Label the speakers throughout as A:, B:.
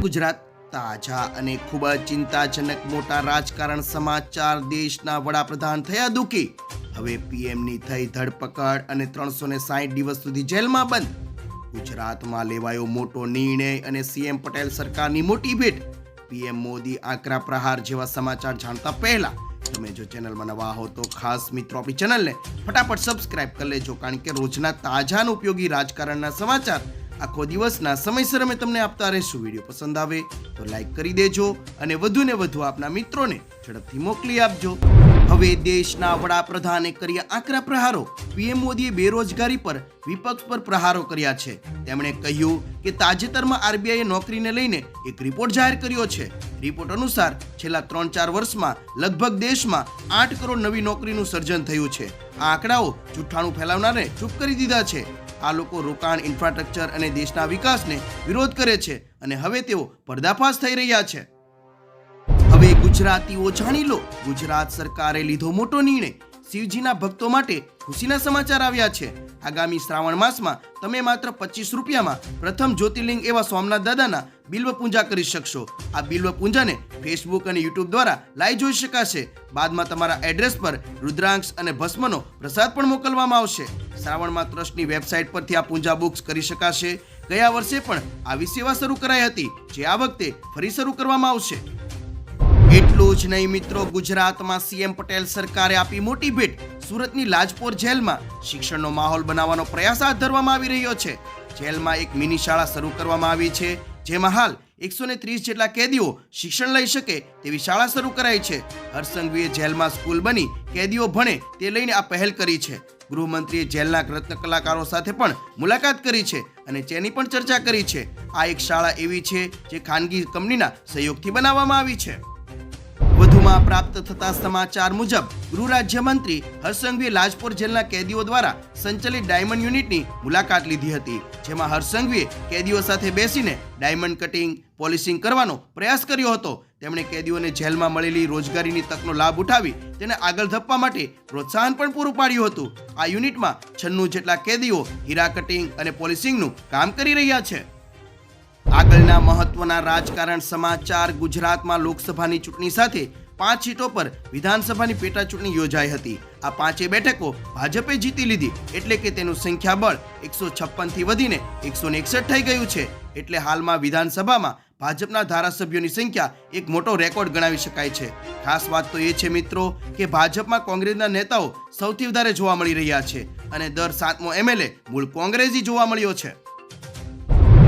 A: ગુજરાત તાજા અને ખૂબ જ ચિંતાજનક મોટા રાજકારણ સમાચાર દેશના વડાપ્રધાન થયા દુખી. હવે પીએમની થઈ ધરપકડ અને ત્રણસો ને સાહીઠ દિવસ સુધી જેલમાં બંધ. ગુજરાતમાં લેવાયો મોટો નિર્ણય અને સીએમ પટેલ સરકારની મોટી ભેટ. પીએમ મોદી આકરા પ્રહાર જેવા સમાચાર જાણતા પહેલા તમે જો ચેનલમાં નવા હો તો ખાસ મિત્રો આપણી ચેનલને ફટાફટ સબસ્ક્રાઇબ કરી લેજો, કારણ કે રોજના તાજા ઉપયોગી રાજકારણના સમાચાર આખો દિવસના સમયસર અમે તમને આપતા રહીશું વીડિયો પસંદ આવે તો લાઈક કરી દેજો અને વધુ ને વધુ આપના મિત્રોને ઝડપથી મોકલી આપજો. હવે દેશના વડાપ્રધાને કર્યા આકરા પ્રહારો. પીએમ મોદીએ બેરોજગારી પર, વિપક્ષ પર પ્રહારો કર્યા છે. તેમણે કહ્યું કે તાજેતરમાં આરબીઆઈએ નોકરીને લઈને એક રિપોર્ટ જાહેર કર્યો છે. રિપોર્ટ અનુસાર છેલ્લા ત્રણ ચાર વર્ષમાં લગભગ દેશમાં આઠ કરોડ નવી નોકરીનું સર્જન થયું છે. આ આંકડાઓ જુઠ્ઠાણું ફેલાવનારને ચૂપ કરી દીધા છે. આ લોકો રોકાણ ઇન્ફ્રાસ્ટ્રક્ચર અને દેશના વિકાસને વિરોધ કરે છે અને હવે તેઓ પર્દાફાશ થઈ રહ્યા છે. હવે ગુજરાતીઓ જાણી લો, ગુજરાત સરકારે લીધો મોટો નિર્ણય. શિવજીના ભક્તો માટે ખુશીના સમાચાર આવ્યા છે. આગામી શ્રાવણ માસમાં તમે માત્ર પચીસ રૂપિયામાં પ્રથમ જ્યોતિર્લિંગ એવા સોમનાથ દાદાના બિલ્વ પૂજા કરી શકશો. આ બિલ્વ પૂજાને ફેસબુક અને યુટ્યુબ દ્વારા લાઈવ જોઈ શકાશે. બાદમાં તમારા એડ્રેસ પર રુદ્રાંશ અને ભસ્મનો પ્રસાદ પણ મોકલવામાં આવશે. શ્રાવણમાં ટ્રસ્ટની વેબસાઇટ પરથી આ પૂજા બુક્સ કરી શકાશે. ગયા વર્ષે પણ આવી સેવા શરૂ કરાઈ હતી. જે આ વખતે ફરી શરૂ કરવામાં આવશે. એટલું જ નહીં મિત્રો, ગુજરાતમાં સીએમ પટેલ સરકારે આપી મોટી ભેટ. સુરતની લાજપોર જેલમાં શિક્ષણનો માહોલ બનાવવાનો પ્રયાસ હાથ ધરવામાં આવી રહ્યો છે. જેલમાં એક મિની શાળા શરૂ કરવામાં આવી છે, જેમાં હાલ એકસો ને ત્રીસ જેટલા કેદીઓ શિક્ષણ લઈ શકે તેવી શાળા શરૂ કરાઈ છે. હર્ષંઘવીએ જેલમાં સ્કૂલ બની કેદીઓ ભણે તે લઈને આ પહેલ કરી છે. ગૃહમંત્રીએ જેલના રત્ન કલાકારો સાથે પણ મુલાકાત કરી છે અને તેની પણ ચર્ચા કરી છે. આ એક શાળા એવી છે જે ખાનગી કંપનીના સહયોગથી બનાવવામાં આવી છે. વધુમાં પ્રાપ્ત થતા સમાચાર મુજબ ગૃહ રાજ્યમંત્રી હરસંઘવી લાજપોર જેલના કેદીઓ દ્વારા સંચાલિત ડાયમંડ યુનિટની મુલાકાત લીધી હતી, જેમાં હર્ષંઘવીએ કેદીઓ સાથે બેસીને ડાયમંડ કટિંગ, પોલિશિંગ કરવાનો પ્રયાસ કર્યો હતો. તેમણે કેદીઓને જેલમાં મળેલી રોજગારીની તકનો લાભ ઉઠાવી તેને આગળ ધપવા માટે પ્રોત્સાહન પણ પૂરું પાડ્યું હતું. આ યુનિટમાં છન્નું જેટલા કેદીઓ હીરા કટિંગ અને પોલિશિંગનું કામ કરી રહ્યા છે. આગળના મહત્વના રાજકારણ સમાચાર ગુજરાતમાં લોકસભાની ચૂંટણી સાથે પાંચ સીટો પર વિધાનસભાની પેટા ચૂંટણી યોજાઈ હતી. આ પાંચે બેઠકો ભાજપે જીતી લીધી, એટલે કે તેનું સંખ્યાબળ એકસો છપ્પનથી વધીને એકસો એકસઠ થઈ ગયું છે. એટલે હાલમાં વિધાનસભામાં ભાજપના ધારાસભ્યોની સંખ્યા એક મોટો રેકોર્ડ ગણાવી શકાય છે. ખાસ વાત તો એ છે મિત્રો કે ભાજપમાં કોંગ્રેસના નેતાઓ સૌથી વધારે જોવા મળી રહ્યા છે અને દર સાતમો એમએલએ મૂળ કોંગ્રેસી જોવા મળ્યો છે.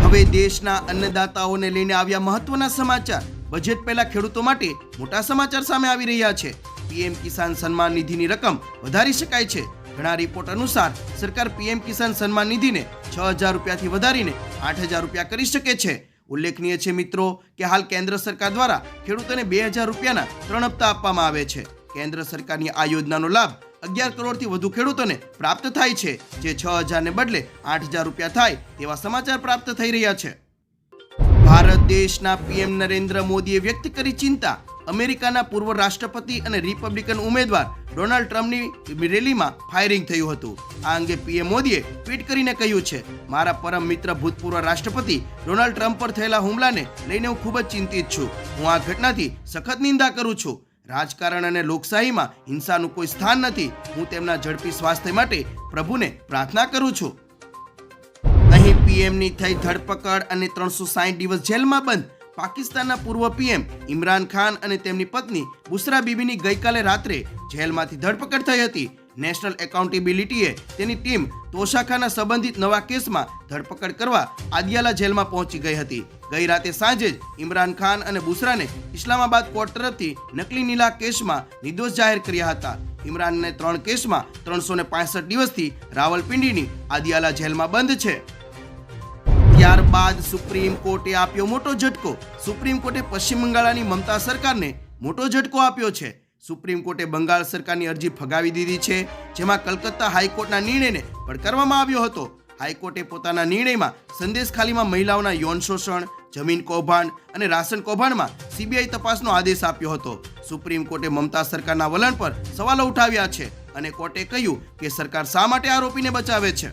A: હવે દેશના અન્નદાતાઓને લઈને આવ્યા મહત્વના સમાચાર. બજેટ પહેલા ખેડૂતો માટે મોટા સમાચાર સામે આવી રહ્યા છે. પીએમ કિસાન સન્માન નિધિની રકમ વધારી શકાય છે. ઘણા રિપોર્ટ અનુસાર સરકાર પીએમ કિસાન સન્માન નિધિને છ હજાર રૂપિયાથી વધારીને આઠ હજાર રૂપિયા કરી શકે છે. ઉલ્લેખનીય છે મિત્રો કે હાલ કેન્દ્ર સરકાર દ્વારા ખેડૂતોને બે હજાર રૂપિયાના ત્રણ હપ્તા આપવામાં આવે છે. કેન્દ્ર સરકારની આ યોજનાનો લાભ અગિયાર કરોડથી વધુ ખેડૂતોને પ્રાપ્ત થાય છે, જે છ હજારને બદલે આઠ હજાર રૂપિયા થાય તેવા સમાચાર પ્રાપ્ત થઈ રહ્યા છે. ભારત દેશના પીએમ નરેન્દ્ર મોદીએ વ્યક્ત કરી ચિંતા. અમેરિકાના પૂર્વ રાષ્ટ્રપતિ અને રિપબ્લિકન ઉમેદવાર ડોનાલ્ડ ટ્રમ્પની રેલીમાં ફાયરિંગ થયું હતું. આ અંગે પીએમ મોદીએ ટ્વીટ કરીને કહ્યું છે, મારા પરમ મિત્ર ભૂતપૂર્વ રાષ્ટ્રપતિ ડોનાલ્ડ ટ્રમ્પ પર થયેલા હુમલાને લઈને હું ખૂબ જ ચિંતિત છું. હું આ ઘટનાથી સખત નિંદા કરું છું. રાજકારણ અને લોકશાહીમાં હિંસાનું કોઈ સ્થાન નથી. હું તેમના ઝડપી સ્વાસ્થ્ય માટે પ્રભુને પ્રાર્થના કરું છું. પીએમની થઈ ધરપકડ અને ત્રણસો સાહીઠ દિવસ જેલમાં બંધ. પાકિસ્તાનના પૂર્વ પીએમ ઇમરાન ખાન અને તેમની પત્ની બુસરા બીબીની ગઈકાલે રાત્રે જેલમાંથી ધરપકડ થઈ હતી. નેશનલ એકાઉન્ટેબિલિટીએ તેની ટીમ તોશાખાના સંબંધિત નવા કેસમાં ધરપકડ કરવા આદિયાલા જેલમાં પહોંચી ગઈ હતી. ગઈ રાતે સાંજે જ ઇમરાન ખાન અને બુસરાને ઇસ્લામાબાદ કોર્ટ તરફથી નકલી નીલા કેસમાં નિર્દોષ જાહેર કર્યા હતા. ઇમરાનને ત્રણ કેસમાં ત્રણસો ને દિવસથી રાવલપિંડીની આદિયાલા જેલમાં બંધ છે. ત્યારબાદ સુપ્રીમ કોર્ટે આપ્યો મોટો ઝટકો. સુપ્રીમ કોર્ટે પશ્ચિમ બંગાળની મમતા સરકારને મોટો ઝટકો આપ્યો છે. સુપ્રીમ કોર્ટે બંગાળ સરકારની અરજી ફગાવી દીધી છે, જેમાં કલકત્તા હાઈકોર્ટના નિર્ણયને પડકારવામાં આવ્યો હતો. હાઈકોર્ટે પોતાના નિર્ણયમાં સંદેશ ખાલીમાં મહિલાઓના યૌન શોષણ, જમીન કૌભાંડ અને રાશન કૌભાંડમાં સીબીઆઈ તપાસનો આદેશ આપ્યો હતો. સુપ્રીમ કોર્ટે મમતા સરકારના વલણ પર સવાલો ઉઠાવ્યા છે અને કોર્ટે કહ્યું કે સરકાર શા માટે આરોપીને બચાવે છે?